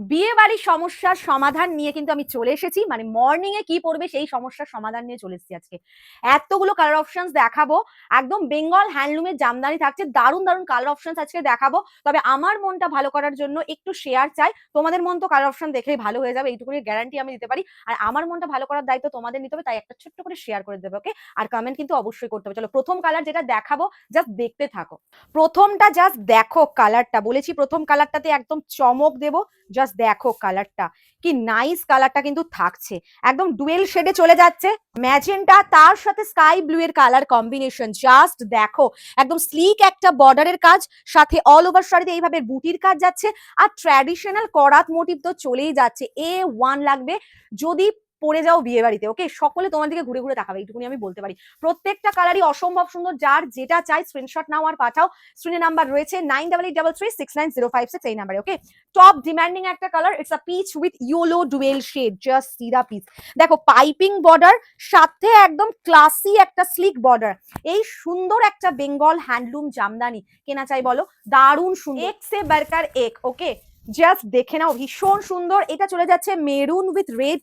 বিয়ে বাড়ির সমস্যার সমাধান নিয়ে কিন্তু আমি চলে এসেছি। মানে মর্নিং এ কি পড়বে সেই সমস্যার সমাধান নিয়ে চলে এসেছি আজকে। এতগুলো কালার অপশনস দেখাবো। একদম বেঙ্গল হ্যান্ডলুমের জামদানি থাকছে। দারুণ দারুণ কালার অপশনস আজকে দেখাবো। তবে আমার মনটা ভালো করার জন্য একটু শেয়ার চাই। তোমাদের মন তো কালার অপশন দেখলেই ভালো হয়ে যাবে। এইটুকুনি গ্যারান্টি আমি দিতে পারি। আর আমার মনটা ভালো করার দায়িত্ব তোমাদের নিতে হবে, তাই একটা ছোট্ট করে শেয়ার করে দেবে ওকে আর কমেন্ট কিন্তু অবশ্যই করতে হবে। চলো, প্রথম কালার যেটা দেখাবো জাস্ট দেখতে থাকো। প্রথমটা জাস্ট দেখো কালারটা বলেছি প্রথম কালারটাতে একদম চমক দেবো। জাস্ট দেখো কালারটা কি নাইস কালারটা কিন্তু থাকছে। একদম ডুয়েল শেডে চলে যাচ্ছে। ম্যাজেন্টা তার সাথে স্কাই ব্লু এর কালার কম্বিনেশন জাস্ট দেখো। একদম স্লিক একটা বর্ডারের কাজ। সাথে অল ওভার শাড়িতে এইভাবে বুটির কাজ যাচ্ছে। আর ট্র্যাডিশনাল করাত মোটিভ তো চলেই যাচ্ছে। এ ওয়ান লাগবে। যদি পরে যাও বিয়ে বাড়িতে ওকে সকলে তোমার দিকে ঘুরে ঘুরে তাকাবে এইটুকুনি আমি বলতে পারি। প্রত্যেকটা কালারই অসম্ভব সুন্দর যার যেটা চাই স্ক্রিনশট নাও আর পাঠাও। স্ক্রিনে নাম্বার রয়েছে nine double eight double three six nine zero five six এই নাম্বারে ওকে টপ ডিমান্ডিং একটা colour it's a peach with yellow dual shade just Sira peach দেখো পাইপিং বর্ডার সাথে একদম ক্লাসি একটা স্লিক বর্ডার এই সুন্দর একটা বেঙ্গল হ্যান্ডলুম জামদানি কেনা চাই বলো? দারুণ সুন্দর। এক সে বারকার এক ওকে জাস্ট দেখে নাও ভীষণ সুন্দর। এটা চলে যাচ্ছে maroon with red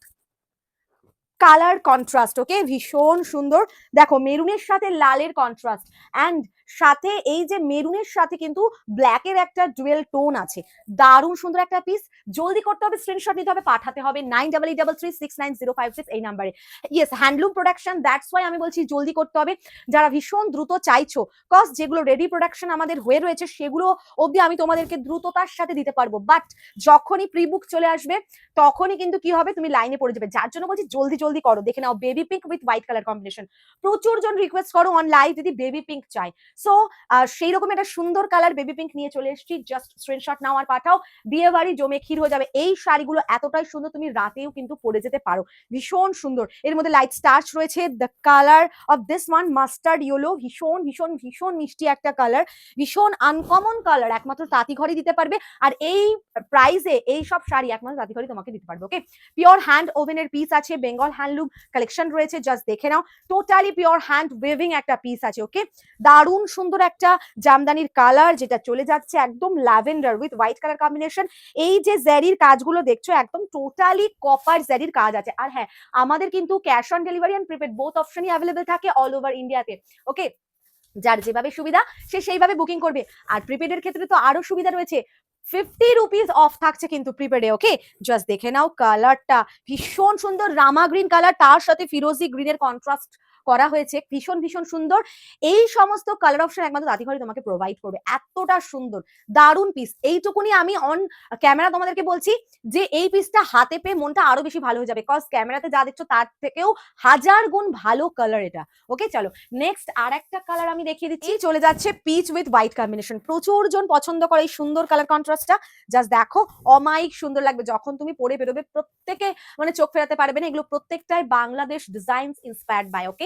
colour contrast okay ভীষণ সুন্দর। দেখো, মেরুনের সাথে লালের কন্ট্রাস্ট অ্যান্ড সাথে এই যে মেরুনের সাথে কিন্তু ব্ল্যাকের একটা জুয়েল টোন আছে। দারুণ সুন্দর একটা পিস জলদি করতে হবে স্ক্রিনশট নিতে হবে, পাঠাতে হবে। Nine double eight double three six nine zero five six এই নাম্বারে yes handloom production that's why আমি বলছি জলদি করতে হবে। যারা ভীষণ দ্রুত চাইছো কজ যেগুলো রেডি প্রোডাকশন আমাদের হয়ে রয়েছে, সেগুলো অবধি আমি তোমাদেরকে দ্রুততার সাথে দিতে পারব। বাট যখনই প্রি বুক চলে আসবে, তখনই কিন্তু কি হবে? তুমি লাইনে পড়ে যাবে। যার জন্য বলছি জলদি জলদি করো। দেখে নাও baby pink with white colour combination প্রচুর জন রিকোয়েস্ট করো অন লাইভ যদি বেবি পিঙ্ক চাই সো সেই রকম একটা সুন্দর কালার বেবি পিঙ্ক নিয়ে চলে এসেছি। জাস্ট স্ক্রিনশট নাও আর পাঠাও। বিয়ে বাড়ি জমে ক্ষীর হয়ে যাবে। এই শাড়িগুলো এতটাই সুন্দর, তুমি রাতেও কিন্তু পরে যেতে পারো। ভীষণ সুন্দর। এর মধ্যে লাইট স্টার্চ রয়েছে the colour of this one mustard yellow ভীষণ ভীষণ ভীষণ মিষ্টি একটা কালার ভীষণ আনকমন কালার একমাত্র তাঁতি ঘরে দিতে পারবে। আর এই প্রাইসে এই সব শাড়ি একমাত্র তাঁতি ঘরে তোমাকে দিতে পারবে ওকে পিওর হ্যান্ড ওভেনের পিস আছে বেঙ্গল হ্যান্ডলুম কালেকশন রয়েছে জাস্ট দেখে নাও। টোটালি পিওর হ্যান্ড ওয়েভিং একটা পিস আছে ওকে দারুণ সুন্দর একটা জামদানির কালার যেটা চলে যাচ্ছে একদম lavender with white colour combination এই যে জ্যারির কাজগুলো দেখছ, একদম টোটালি কপার জ্যারির কাজ আছে। আর হ্যাঁ আমাদের কিন্তু cash on delivery and prepaid both অপশনই available থাকে অল ওভার ইন্ডিয়াতে ওকে যার যেভাবে সুবিধা, সে সেইভাবে বুকিং করবে। আর প্রিপেডের ক্ষেত্রে তো আরও সুবিধা রয়েছে। ফিফটি রুপিস অফ থাকছে কিন্তু প্রিপেডে ওকে জাস্ট দেখে নাও কালারটা ভীষণ সুন্দর রামা গ্রিন কালার তার সাথে ফিরোজি গ্রিনের কন্ট্রাস্ট করা হয়েছে। ভীষণ ভীষণ সুন্দর। এই সমস্ত কালার অপশন একমাত্র দাতিঘরে তোমাকে প্রোভাইড করবে। এতটা সুন্দর। দারুণ পিস এইটুকুনি আমি অন ক্যামেরা তোমাদেরকে বলছি যে এই পিসটা হাতে পেয়ে মনটা আরও বেশি ভালো হয়ে যাবে। কজ ক্যামেরাতে যা দেখছ তার থেকেও হাজার গুণ ভালো কালার এটা। ওকে চলো। নেক্সট আর একটা কালার আমি দেখিয়ে দিচ্ছি। চলে যাচ্ছে পিচ উইথ হোয়াইট কম্বিনেশন প্রচুর জন পছন্দ করে এই সুন্দর কালার কন্ট্রাস্টটা জাস্ট দেখো অমাইক সুন্দর লাগবে। যখন তুমি পরে বেরোবে, প্রত্যেকে মানে চোখ ফেরাতে পারবে না। এগুলো প্রত্যেকটাই Bangladesh designs inspired by okay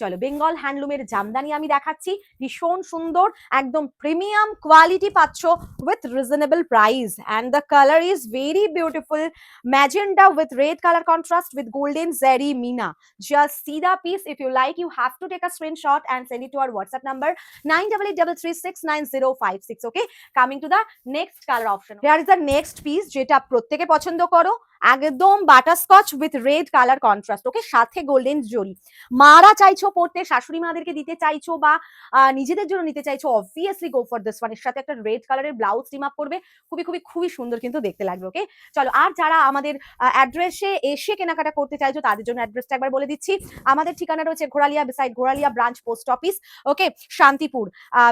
চলো বেঙ্গল হ্যান্ডলুমের জামদানি আমি দেখাচ্ছি। ভীষণ সুন্দর, একদম প্রিমিয়াম কোয়ালিটি পাচ্ছ with reasonable price and the colour is very beautiful magenta with red colour contrast with golden zari Mina just see the piece. If you like, you have to take a screenshot and send it to our whatsapp number 9883369056 okay? Coming to the next color option. Here is the next piece যেটা প্রত্যেকে পছন্দ করো। একদম butterscotch with red colour contrast okay সাথে golden জরি মারা চাইছো পড়তে, শাশুড়ি মাদেরকে দিতে চাইছো বা নিজেদের জন্য নিতে চাইছো অবভিয়াসলি গো ফর দিস ওয়ানের সাথে একটা রেড কালারের ব্লাউজ টিম আপ করবে। খুবই খুবই খুবই সুন্দর কিন্তু দেখতে লাগবে ওকে চলো, আর যারা আমাদের অ্যাড্রেসে এসে কেনাকাটা করতে চাইছো, তাদের জন্য অ্যাড্রেসটা একবার বলে দিচ্ছি। আমাদের ঠিকানা রয়েছে Ghoralia beside Ghoralia branch post office okay Shantipur.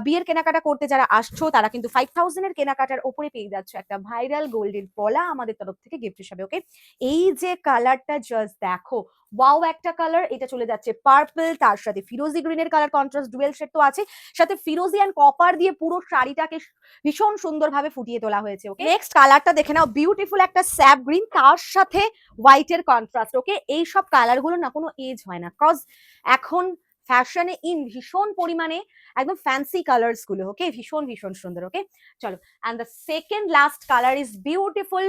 বিয়ের কেনাকাটা করতে যারা আসছো, তারা কিন্তু ফাইভ থাউজেন্ডের কেনাকাটার ওপরে পেয়ে যাচ্ছ একটা ভাইরাল গোল্ডের পলা আমাদের তরফ থেকে গিফট হিসাবে ওকে এই যে কালারটা জাস্ট দেখো ওয়াও একটা কালার এটা চলে যাচ্ছে পার্পল তার সাথে। ফিরোজি গ্রিনের কালার কন্ট্রাস্ট ডুয়েল শেড তো আছে সাথে ফিরোজি অ্যান্ড কপার দিয়ে পুরো শাড়িটাকে ভীষণ সুন্দরভাবে ফুটিয়ে তোলা হয়েছে ওকে নেক্সট কালারটা দেখে নাও বিউটিফুল একটা স্যাপ গ্রিন তার সাথে হোয়াইটের কন্ট্রাস্ট ওকে এই সব কালারগুলো না কোনো এজ হয় না কজ এখন ফ্যাশনে ইন ভীষণ পরিমাণে একদম ফ্যান্সি কালার্সগুলো ওকে ভীষণ ভীষণ সুন্দর ওকে চলো and the second last colour is beautiful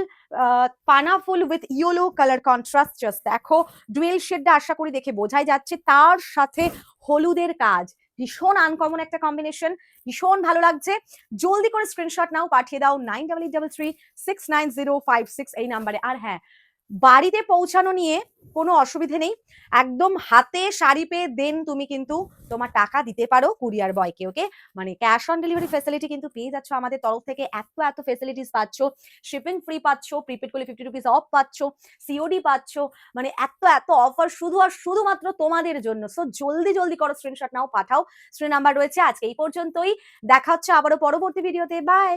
পানা ফুল with yellow colour contrast just দেখো ডুয়েল শেডটা আশা করি দেখে বোঝাই যাচ্ছে। তার সাথে হলুদের কাজ, ভীষণ আনকমন একটা কম্বিনেশন ভীষণ ভালো লাগছে। জলদি করে স্ক্রিনশট নাও, পাঠিয়ে দাও nine double eight double three six nine zero five six এই নাম্বারে আর হ্যাঁ বাড়িতে পৌঁছানো নিয়ে কোনো অসুবিধে নেই। একদম হাতে শাড়ি পেয়ে দেন তুমি কিন্তু তোমার টাকা দিতে পারো কুরিয়ার বয়কে ওকে মানে ক্যাশ অন ডেলিভারি ফেসিলিটি কিন্তু পেয়ে যাচ্ছ আমাদের তরফ থেকে। এত এত ফেসিলিটিস পাচ্ছ শিপিং ফ্রি পাচ্ছ প্রিপেড করলে ফিফটি রুপিস অফ পাচ্ছ সিওডি পাচ্ছ মানে এত এত অফার শুধু আর শুধুমাত্র তোমাদের জন্য। সো জলদি জলদি করো স্ক্রিনশট নাও, পাঠাও। স্ক্রিন নাম্বার রয়েছে আজকে এই পর্যন্তই। দেখা হচ্ছে আবারও পরবর্তী ভিডিওতে বাই